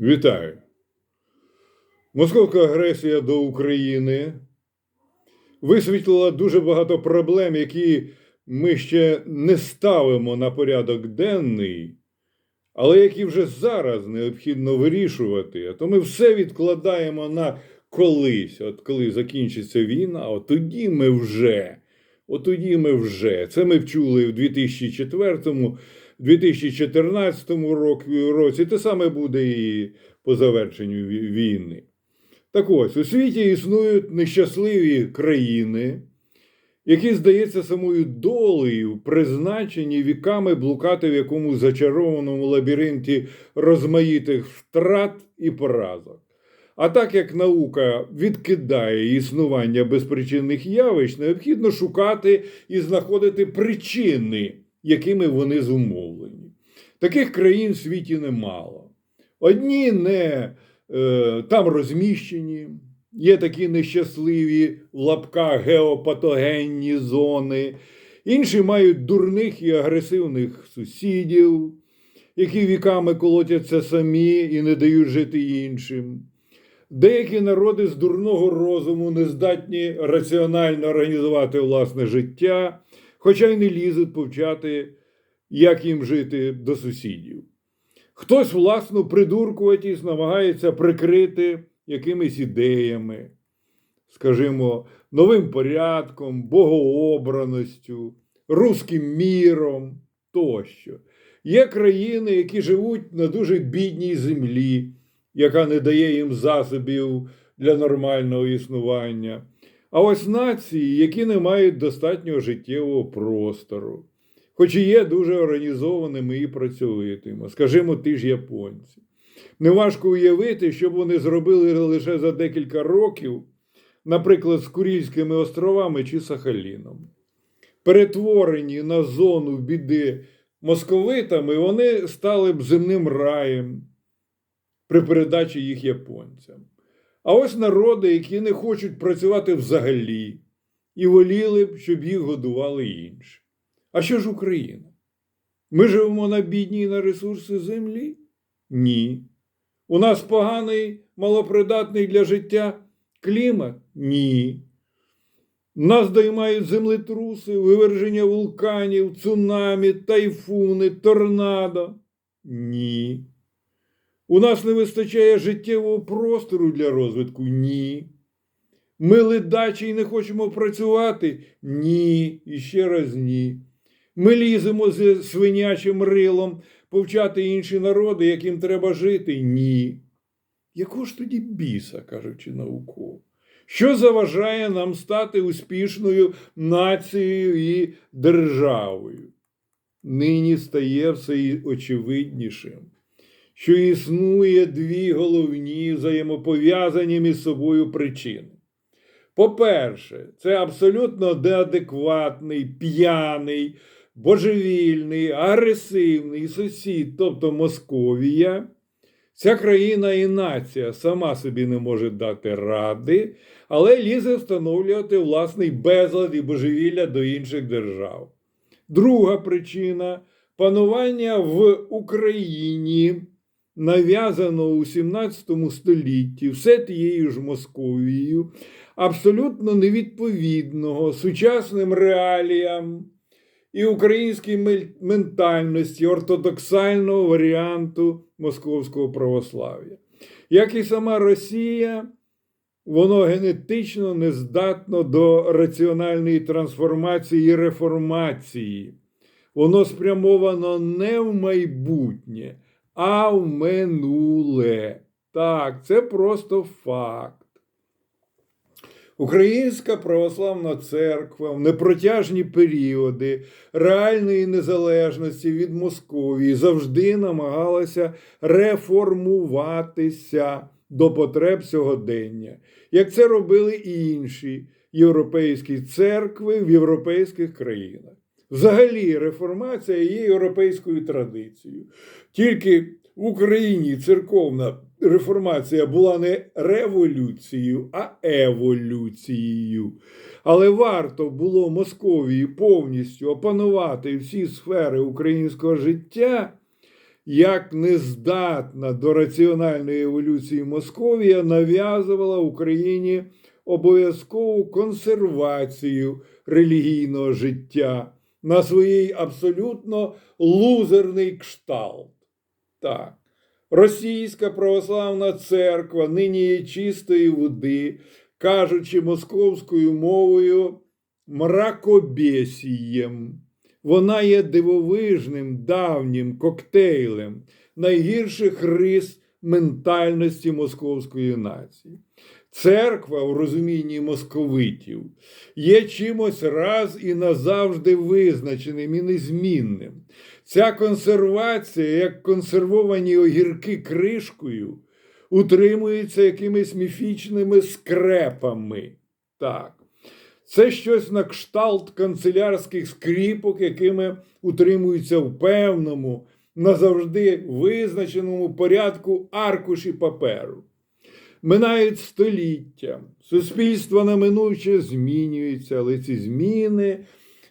Вітаю. Московська агресія до України висвітлила дуже багато проблем, які ми ще не ставимо на порядок денний, але які вже зараз необхідно вирішувати. А то ми все відкладаємо на колись. От коли закінчиться війна, от тоді ми вже. От тоді ми вже. Це ми вчули в 2004 2014 році. Те саме буде і по завершенню війни. Так ось, у світі існують нещасливі країни, які, здається, самою долею призначені віками блукати в якомусь зачарованому лабіринті розмаїтих втрат і поразок. А так як наука відкидає існування безпричинних явищ, необхідно шукати і знаходити причини, якими вони зумовлені. Таких країн в світі немало. Одні не е, там розміщені, є такі нещасливі в лапках геопатогенні зони, інші мають дурних і агресивних сусідів, які віками колотяться самі і не дають жити іншим. Деякі народи з дурного розуму не здатні раціонально організувати власне життя, хоча й не лізуть повчати, як їм жити до сусідів. Хтось власну придуркуватість намагається прикрити якимись ідеями, скажімо, новим порядком, богообраністю, руським міром тощо. Є країни, які живуть на дуже бідній землі, яка не дає їм засобів для нормального існування. А ось нації, які не мають достатнього життєвого простору, хоч і є дуже організованими і працьовитими, скажімо, ті ж японці. Неважко уявити, що б вони зробили лише за декілька років, наприклад, з Курільськими островами чи Сахаліном. Перетворені на зону біди московитами, вони стали б земним раєм при передачі їх японцям. А ось народи, які не хочуть працювати взагалі, і воліли б, щоб їх годували інші. А що ж Україна? Ми живемо на бідній на ресурси землі? Ні. У нас поганий, малопридатний для життя клімат? Ні. Нас доймають землетруси, виверження вулканів, цунамі, тайфуни, торнадо? Ні. У нас не вистачає життєвого простору для розвитку? Ні. Ми ледачі і не хочемо працювати? Ні. І ще раз ні. Ми ліземо з свинячим рилом повчати інші народи, яким треба жити? Ні. Яку ж тоді біса, кажучи науково? Що заважає нам стати успішною нацією і державою? Нині стає все очевиднішим, що існує дві головні взаємопов'язані між собою причини. По-перше, це абсолютно неадекватний, п'яний, божевільний, агресивний сусід, тобто Московія. Ця країна і нація сама собі не може дати ради, але лізе встановлювати власний безлад і божевілля до інших держав. Друга причина панування в Україні нав'язано у 17 столітті все тією ж Московією, абсолютно невідповідного сучасним реаліям і українській ментальності ортодоксального варіанту московського православ'я. Як і сама Росія, воно генетично не здатно до раціональної трансформації і реформації. Воно спрямовано не в майбутнє, а в минуле. Так, це просто факт. Українська православна церква в непротяжні періоди реальної незалежності від Московії завжди намагалася реформуватися до потреб сьогодення, як це робили і інші європейські церкви в європейських країнах. Взагалі, реформація є європейською традицією. Тільки в Україні церковна реформація була не революцією, а еволюцією. Але варто було Московії повністю опанувати всі сфери українського життя, як нездатна до раціональної еволюції Московія нав'язувала Україні обов'язкову консервацію релігійного життя на своїй абсолютно лузерний кшталт. Так. Російська православна церква нині є чистої води, кажучи московською мовою, мракобесієм. Вона є дивовижним давнім коктейлем найгірших рис ментальності московської нації. Церква в розумінні московитів є чимось раз і назавжди визначеним і незмінним. Ця консервація, як консервовані огірки кришкою, утримується якимись міфічними скрепами. Так. Це щось на кшталт канцелярських скріпок, якими утримуються в певному, назавжди визначеному порядку аркуші паперу. Минають століття, суспільство неминуче змінюється, але ці зміни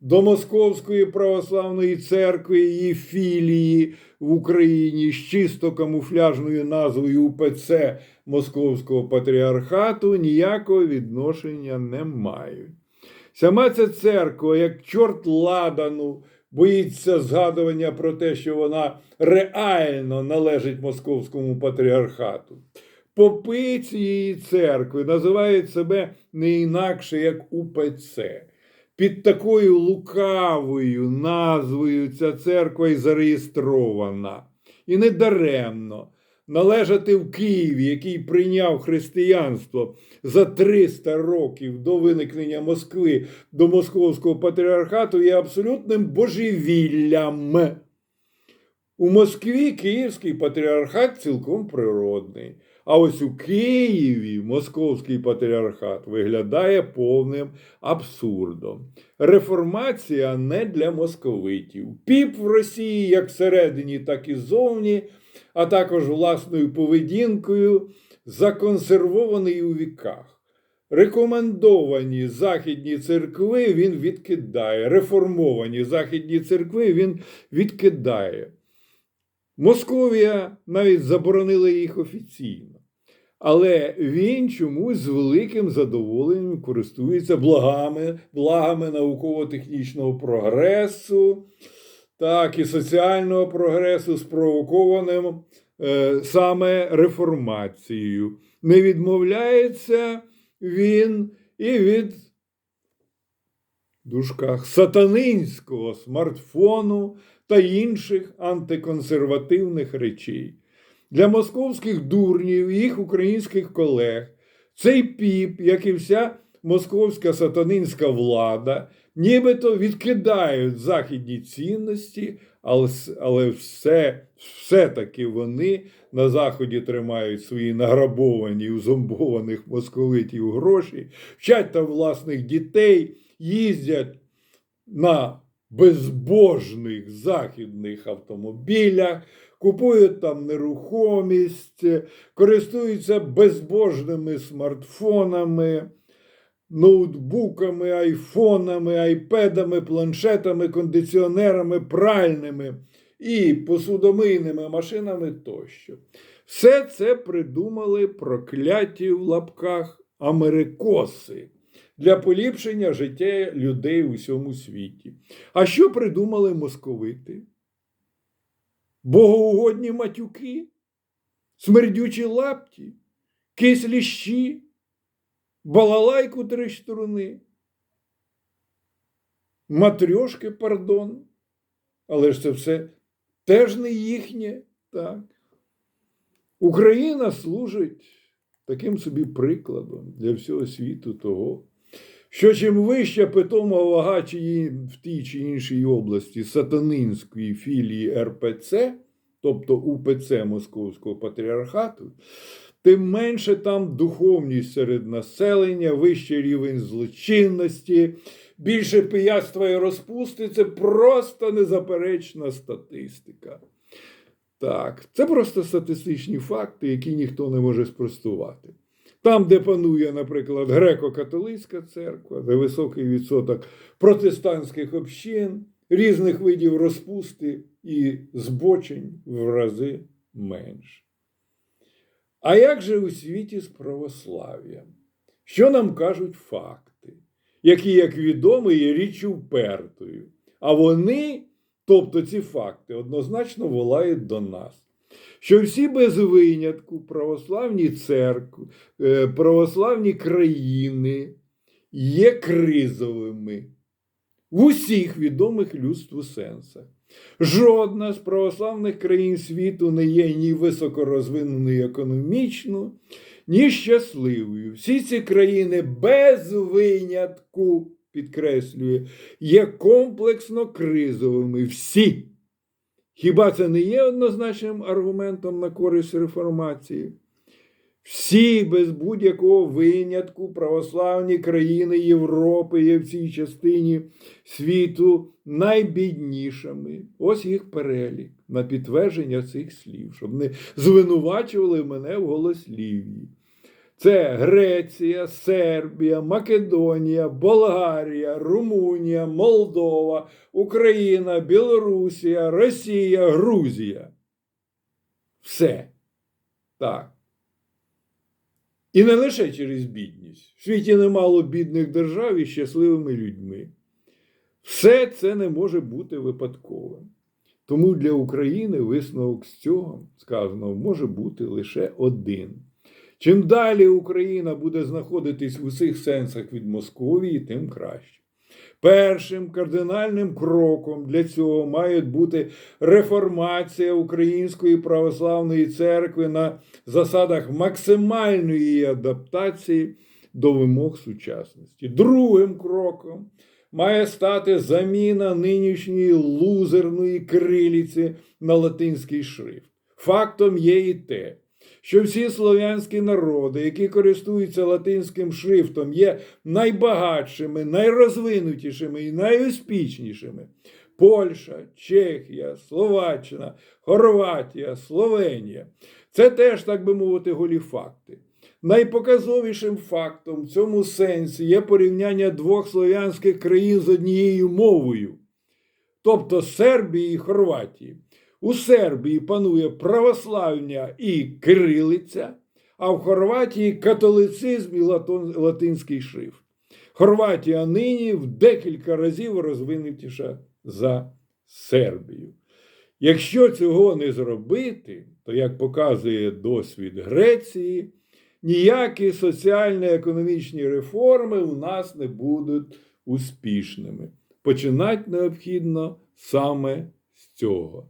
до Московської православної церкви її філії в Україні з чисто камуфляжною назвою УПЦ Московського патріархату ніякого відношення не мають. Сама ця церква, як чорт ладану, боїться згадування про те, що вона реально належить московському патріархату. Попи цієї церкви називають себе не інакше як УПЦ. Під такою лукавою назвою ця церква і зареєстрована. І не даремно належати в Києві, який прийняв християнство за 300 років до виникнення Москви до Московського патріархату, є абсолютним божевіллям. У Москві Київський патріархат цілком природний. А ось у Києві московський патріархат виглядає повним абсурдом. Реформація не для московитів. Піп в Росії як всередині, так і зовні, а також власною поведінкою, законсервований у віках. Рекомендовані західні церкви він відкидає. Реформовані західні церкви він відкидає. Московія навіть заборонила їх офіційно. Але він чомусь з великим задоволенням користується благами, благами науково-технічного прогресу, так і соціального прогресу, спровокованим е, саме реформацією. Не відмовляється він і від дужках сатанинського смартфону та інших антиконсервативних речей. Для московських дурнів і їх українських колег цей піп, як і вся московська сатанинська влада, нібито відкидають західні цінності, але, але все, все-таки вони на Заході тримають свої награбовані у зомбованих московитів гроші, вчать там власних дітей, їздять на безбожних західних автомобілях, купують там нерухомість, користуються безбожними смартфонами, ноутбуками, айфонами, айпедами, планшетами, кондиціонерами, пральними і посудомийними машинами тощо. Все це придумали прокляті в лапках америкоси для поліпшення життя людей у всьому світі. А що придумали московити? Богоугодні матюки, смердючі лапті, кислі щі, балалайку три струни, матрьошки, пардон. Але ж це все теж не їхнє. Так. Україна служить таким собі прикладом для всього світу того, що чим вища питома вага чиї в тій чи іншій області сатанинської філії РПЦ, тобто УПЦ Московського патріархату, тим менше там духовність серед населення, вищий рівень злочинності, більше пияцтва і розпусти це просто незаперечна статистика. Так, це просто статистичні факти, які ніхто не може спростувати. Там, де панує, наприклад, греко-католицька церква, де високий відсоток протестантських общин, різних видів розпусти і збочень в рази менше. А як же у світі з православ'ям? Що нам кажуть факти, які, як відомо, є річчю впертою? А вони, тобто ці факти, однозначно волають до нас. Що всі без винятку православні церкви, е, православні країни є кризовими в усіх відомих людству сенсах. Жодна з православних країн світу не є ні високорозвиненою економічно, ні щасливою. Всі ці країни без винятку, підкреслює, є комплексно кризовими. Всі. Хіба це не є однозначним аргументом на користь реформації? Всі без будь-якого винятку православні країни Європи є в цій частині світу найбіднішими. Ось їх перелік на підтвердження цих слів, щоб не звинувачували мене в голослів'ї. Це Греція, Сербія, Македонія, Болгарія, Румунія, Молдова, Україна, Білорусія, Росія, Грузія. Все. Так. І не лише через бідність. В світі немало бідних держав із щасливими людьми. Все це не може бути випадковим. Тому для України висновок з цього сказано може бути лише один. Чим далі Україна буде знаходитись в усіх сенсах від Московії, тим краще. Першим кардинальним кроком для цього має бути реформація Української православної церкви на засадах максимальної її адаптації до вимог сучасності. Другим кроком має стати заміна нинішньої лузерної кирилиці на латинський шрифт. Фактом є і те, що всі слов'янські народи, які користуються латинським шрифтом, є найбагатшими, найрозвинутішими і найуспішнішими. Польща, Чехія, Словаччина, Хорватія, Словенія. Це теж, так би мовити, голі факти. Найпоказовішим фактом в цьому сенсі є порівняння двох слов'янських країн з однією мовою, тобто Сербії і Хорватії. У Сербії панує православня і кирилиця, а в Хорватії католицизм і латинський шрифт. Хорватія нині в декілька разів розвинутіша за Сербію. Якщо цього не зробити, то, як показує досвід Греції, ніякі соціально-економічні реформи у нас не будуть успішними. Починати необхідно саме з цього.